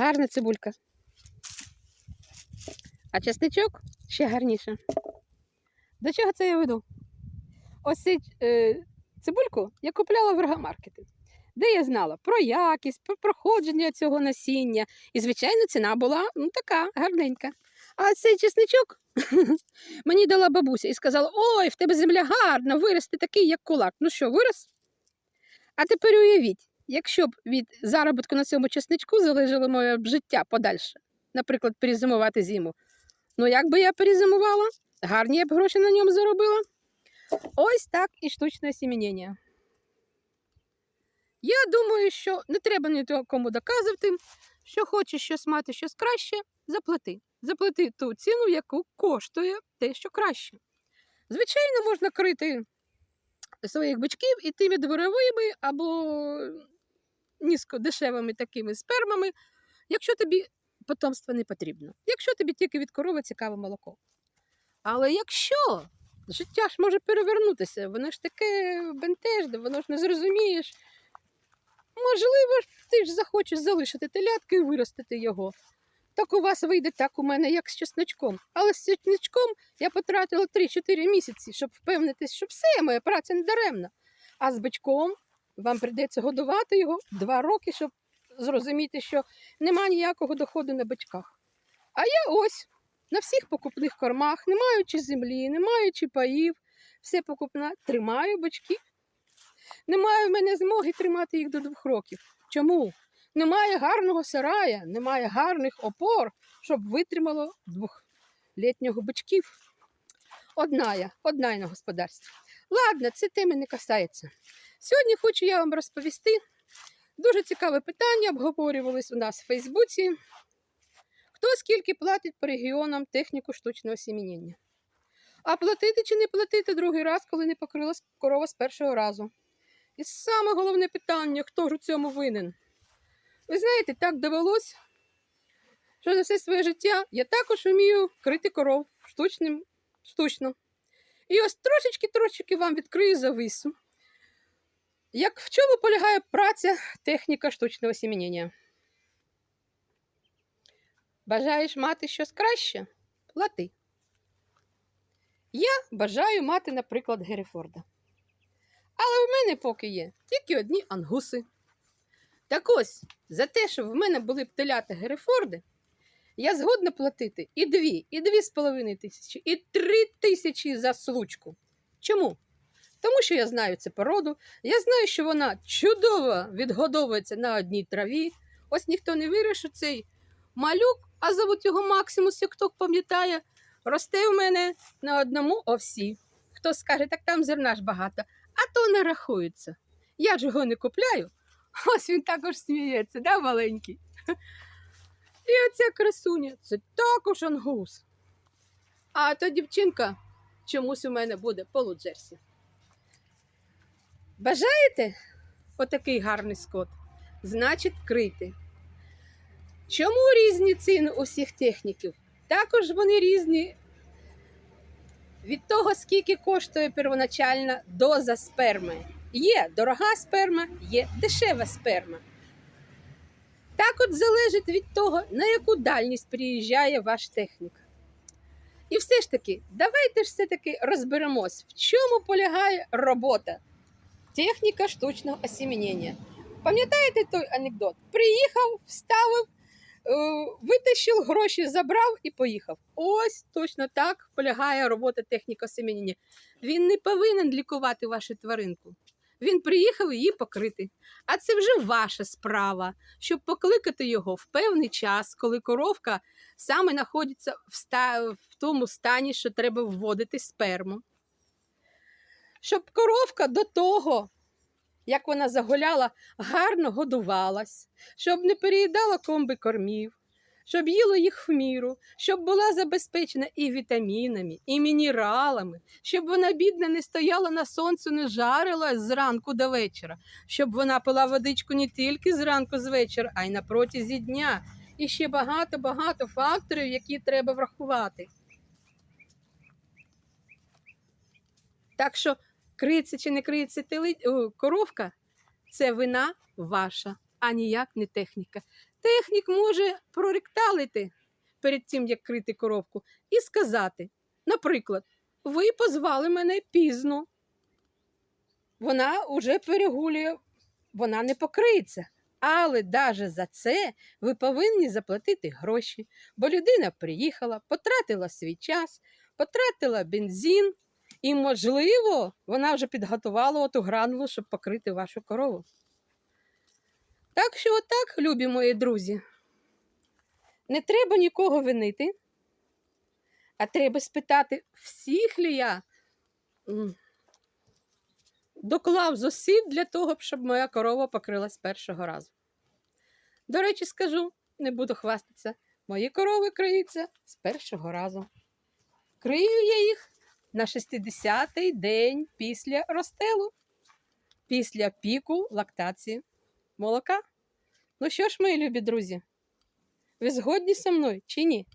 Гарна цибулька. А чесничок ще гарніше. До чого це я веду? Ось е, цибульку я купляла в рогамаркеті, де я знала про якість, про проходження цього насіння. І, звичайно, ціна була ну, така гарненька. А цей чесничок мені дала бабуся і сказала: ой, в тебе земля гарна, виросте такий, як кулак. Ну що, вирос? А тепер уявіть, якщо б від заробітку на цьому чесничку залежало моє б життя подальше, наприклад, перезимувати зиму. Ну, як би я перезимувала, гарні я б гроші на ньому заробила. Ось так і штучне осімінення. Я думаю, що не треба нікому доказувати, що хочеш щось мати щось краще, заплати. Заплати ту ціну, яку коштує те, що краще. Звичайно, можна крити своїх бичків і тими дворовими або низькодешевими такими спермами, якщо тобі потомство не потрібно, якщо тобі тільки від корови цікаве молоко. Але якщо життя ж може перевернутися, воно ж таке бентежне, воно ж не зрозумієш. Можливо, ти ж захочеш залишити телятки і виростити його. Так у вас вийде так у мене, як з чесночком. Але з чесночком я потратила 3-4 місяці, щоб впевнитись, що все, моя праця не даремна. А з бичком вам прийдеться годувати його 2 роки, щоб зрозуміти, що нема ніякого доходу на бичках. А я ось на всіх покупних кормах, не маючи землі, не маючи паїв, все покупна, тримаю бичків. Немає в мене змоги тримати їх до двох років. Чому? Немає гарного сарая, немає гарних опор, щоб витримало двохлітнього бичків. Одна я, одна я на господарстві. Ладно, це теми не касається. Сьогодні хочу я вам розповісти дуже цікаве питання, обговорювалось у нас в Фейсбуці. Хто скільки платить по регіонам техніку штучного сіміння? А платити чи не платити другий раз, коли не покрилась корова з першого разу? І саме головне питання, хто ж у цьому винен? Ви знаєте, так довелось, що за все своє життя я також вмію крити коров штучним, штучно. І ось трошечки-трошечки вам відкрию завису. Як в чому полягає праця техніка штучного сіміння? Бажаєш мати щось краще? Плати. Я бажаю мати, наприклад, Герефорда. Але в мене поки є тільки одні ангуси. Так ось, за те, що в мене були б телята Герефорди, я згодна платити і дві, і дві з половиною тисячі, і три тисячі за случку. Чому? Тому що я знаю цю породу, я знаю, що вона чудово відгодовується на одній траві. Ось ніхто не що цей малюк, а зовуть його Максимус, як хто пам'ятає, росте в мене на одному овсі. Хто скаже, так там зерна ж багато, а то не рахується. Я ж його не купляю. Ось він також сміється, да, маленький? І оця красуня це також ангус. А та дівчинка чомусь у мене буде полуджерсі. Бажаєте отакий гарний скот? Значить, крити. Чому різні ціни у всіх техніків? Також вони різні від того, скільки коштує первоначальна доза сперми. Є дорога сперма, є дешева сперма. Так от залежить від того, на яку дальність приїжджає ваш технік. І все ж таки, давайте ж все-таки розберемось, в чому полягає робота техніка штучного осімінення. Пам'ятаєте той анекдот? Приїхав, вставив, е, витащив гроші, забрав і поїхав. Ось точно так полягає робота техніка осімінення. Він не повинен лікувати вашу тваринку. Він приїхав її покрити. А це вже ваша справа, щоб покликати його в певний час, коли коровка саме знаходиться в, ста... в тому стані, що треба вводити сперму. Щоб коровка до того, як вона загуляла, гарно годувалась, щоб не переїдала комби кормів, щоб їла їх в міру, щоб була забезпечена і вітамінами, і мінералами, щоб вона, бідна, не стояла на сонцю, не жарилась зранку до вечора, щоб вона пила водичку не тільки зранку з вечора, а й на протязі дня. І ще багато-багато факторів, які треба врахувати. Так що криється чи не о, коровка, це вина ваша. А ніяк не техніка. Технік може проректалити перед тим, як крити коровку, і сказати: наприклад, ви позвали мене пізно. Вона вже перегулює, вона не покриється. Але навіть за це ви повинні заплатити гроші, бо людина приїхала, потратила свій час, потратила бензин, і, можливо, вона вже підготувала оту гранулу, щоб покрити вашу корову. Так що, отак, любі мої друзі, не треба нікого винити, а треба спитати, всіх ли я доклав зусиль для того, щоб моя корова покрилась першого разу. До речі, скажу, не буду хвастатися, мої корови криються з першого разу. Крию я їх на 60-й день після розстелу, після піку лактації молока. Ну що ж, мої любі друзі, ви згодні зі мною чи ні?